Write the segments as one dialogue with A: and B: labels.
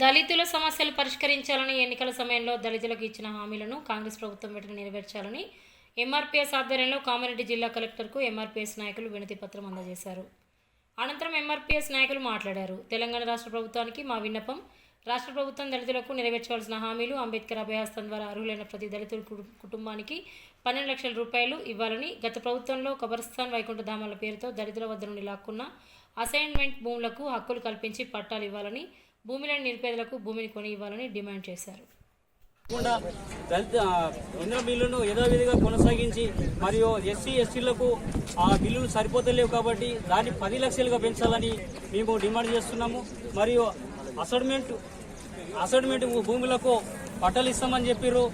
A: దళితుల సమస్యలు పరిష్కరించాలని ఎన్నికల సమయంలో దళితులకు ఇచ్చిన హామీలను కాంగ్రెస్ ప్రభుత్వం వెంటనే నెరవేర్చాలని ఎంఆర్పీఎస్ ఆధ్వర్యంలో కామారెడ్డి జిల్లా కలెక్టర్కు ఎంఆర్పీఎస్ నాయకులు వినతి పత్రం అందజేశారు. అనంతరం ఎంఆర్పీఎస్ నాయకులు మాట్లాడారు. తెలంగాణ రాష్ట్ర ప్రభుత్వానికి మా విన్నపం రాష్ట్ర ప్రభుత్వం దళితులకు నెరవేర్చవలసిన హామీలు అంబేద్కర్ అభయహస్తం ద్వారా అర్హులైన ప్రతి దళితుల కుటు- కుటుంబానికి పన్నెండు లక్షల రూపాయలు ఇవ్వాలని గత ప్రభుత్వంలో కబర్స్థాన్ వైకుంఠధామాల పేరుతో దళితుల వద్ద నుండి లాక్కున్న అసైన్మెంట్ భూములకు హక్కులు కల్పించి పట్టాలు ఇవ్వాలని భూమిలోని నిరుపేదలకు భూమిని కొని ఇవ్వాలని డిమాండ్ చేశారు.
B: కాకుండా దళిత ఆ, ఇంద్ర బిల్లును యథావిధిగా కొనసాగించి మరియు ఎస్సీ ఎస్టీలకు ఆ బిల్లులు సరిపోతలేవు కాబట్టి దాన్ని పది లక్షలుగా పెంచాలని మేము డిమాండ్ చేస్తున్నాము. మరియు అసైన్మెంట్ అసైన్మెంట్ భూములకు పట్టాలు ఇస్తామని చెప్పారు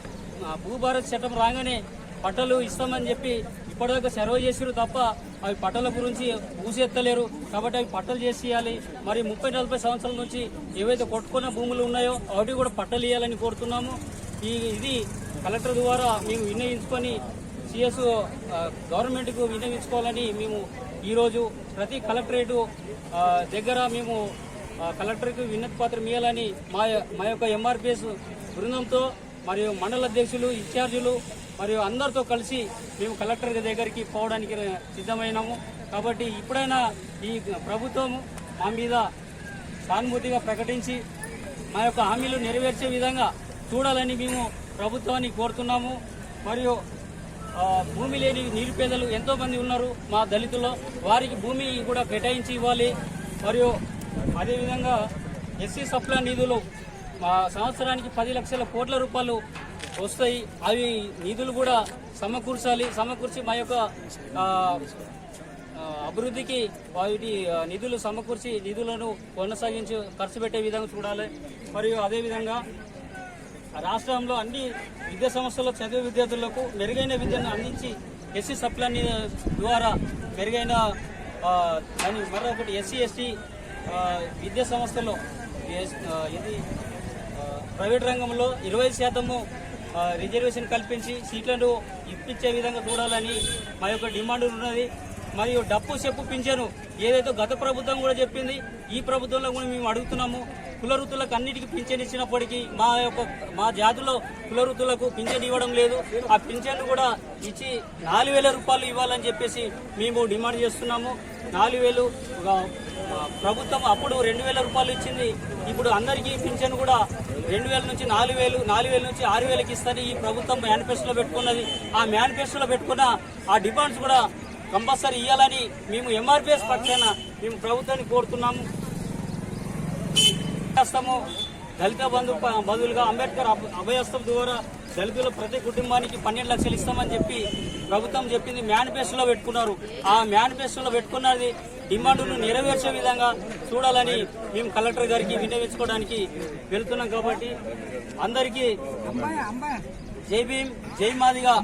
B: భూభారత్ చట్టం రాగానే పట్టాలు ఇస్తామని చెప్పి ఇప్పటిదాకా సర్వే చేసారు తప్ప అవి పట్టల గురించి ఊసెత్తలేరు. కాబట్టి అవి పట్టలు చేసి ఇవ్వాలి మరి ముప్పై నలభై సంవత్సరాల నుంచి ఏవైతే కొట్టుకున్న భూములు ఉన్నాయో అవి కూడా పట్టలు ఇవ్వాలని కోరుతున్నాము. ఈ ఇది కలెక్టర్ ద్వారా మేము వినియోగించుకొని సిఎస్ గవర్నమెంట్కు వినియోగించుకోవాలని మేము ఈరోజు ప్రతి కలెక్టరేటు దగ్గర మేము కలెక్టర్కి వినతి పత్రం ఇవ్వాలని మా మా యొక్క ఎంఆర్పిఎస్ బృందంతో మరియు మండల అధ్యక్షులు ఇన్ఛార్జీలు మరియు అందరితో కలిసి మేము కలెక్టర్ దగ్గరికి పోవడానికి సిద్ధమైనాము. కాబట్టి ఇప్పుడైనా ఈ ప్రభుత్వం మా మీద సానుభూతిగా ప్రకటించి మా యొక్క హామీలు నెరవేర్చే విధంగా చూడాలని మేము ప్రభుత్వాన్ని కోరుతున్నాము. మరియు భూమి లేని నిరుపేదలు ఎంతోమంది ఉన్నారు మా దళితుల్లో. వారికి భూమి కూడా కేటాయించి ఇవ్వాలి. మరియు అదేవిధంగా ఎస్సీ సప్లా నిధులు సంవత్సరానికి పది లక్షల కోట్ల రూపాయలు వస్తాయి. అవి నిధులు కూడా సమకూర్చాలి. సమకూర్చి మా యొక్క అభివృద్ధికి వాటి నిధులు సమకూర్చి నిధులను కొనసాగించి ఖర్చు పెట్టే విధంగా చూడాలి. మరియు అదేవిధంగా రాష్ట్రంలో అన్ని విద్యా సంస్థల్లో చదివే విద్యార్థులకు మెరుగైన విద్యను అందించి ఎస్సీ సప్లై ద్వారా మెరుగైన దాని మరొకటి ఎస్సీ ఎస్టీ విద్యా సంస్థలో ఇది ప్రైవేట్ రంగంలో ఇరవై శాతము రిజర్వేషన్ కల్పించి సీట్లను ఇప్పించే విధంగా చూడాలని మా యొక్క డిమాండ్ ఉన్నది. మరియు డప్పు చెప్పు పింఛను ఏదైతే గత ప్రభుత్వం కూడా చెప్పింది ఈ ప్రభుత్వంలో కూడా మేము అడుగుతున్నాము. కుల వృత్తులకు అన్నిటికీ పింఛన్ ఇచ్చినప్పటికీ మా యొక్క మా జాతిలో కుల వృత్తులకు పింఛన్ ఇవ్వడం లేదు. ఆ పింఛన్ కూడా ఇచ్చి నాలుగు వేల రూపాయలు ఇవ్వాలని చెప్పేసి మేము డిమాండ్ చేస్తున్నాము. నాలుగు వేలు ప్రభుత్వం అప్పుడు రెండు వేల రూపాయలు ఇచ్చింది. ఇప్పుడు అందరికీ పింఛన్ కూడా రెండు వేల నుంచి నాలుగు వేలు నాలుగు వేల నుంచి ఆరు వేలకి ఇస్తారని ఈ ప్రభుత్వం మేనిఫెస్టోలో పెట్టుకున్నది. ఆ మేనిఫెస్టోలో పెట్టుకున్న ఆ డిమాండ్స్ కూడా కంపల్సరీ ఇవ్వాలని మేము ఎంఆర్పిఎస్ పక్షాన మేము ప్రభుత్వాన్ని కోరుతున్నాము. అభయహస్తము దళిత బంధు బదులుగా అంబేద్కర్ అభ- అభయహస్తం ద్వారా దళితుల ప్రతి కుటుంబానికి పన్నెండు లక్షలు ఇస్తామని చెప్పి ప్రభుత్వం చెప్పింది మేనిఫెస్టోలో పెట్టుకున్నారు. ఆ మేనిఫెస్టోలో పెట్టుకున్నది డిమాండ్ను నెరవేర్చే విధంగా చూడాలని మేము కలెక్టర్ గారికి విన్నవించుకోవడానికి వెళ్తున్నాం కాబట్టి అందరికీ జై భీమ్ జై మాదిగా.